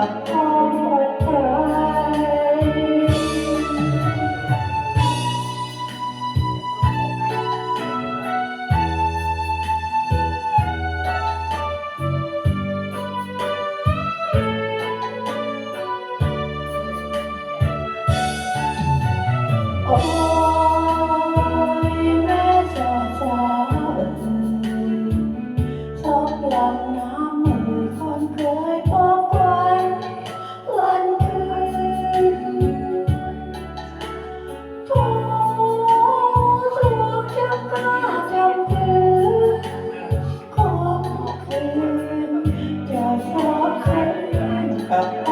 กับมดทนโอ้ยแม่จ๋จ๋าเอ่ย สอบหลังน้ำมือคนเคยโอ up.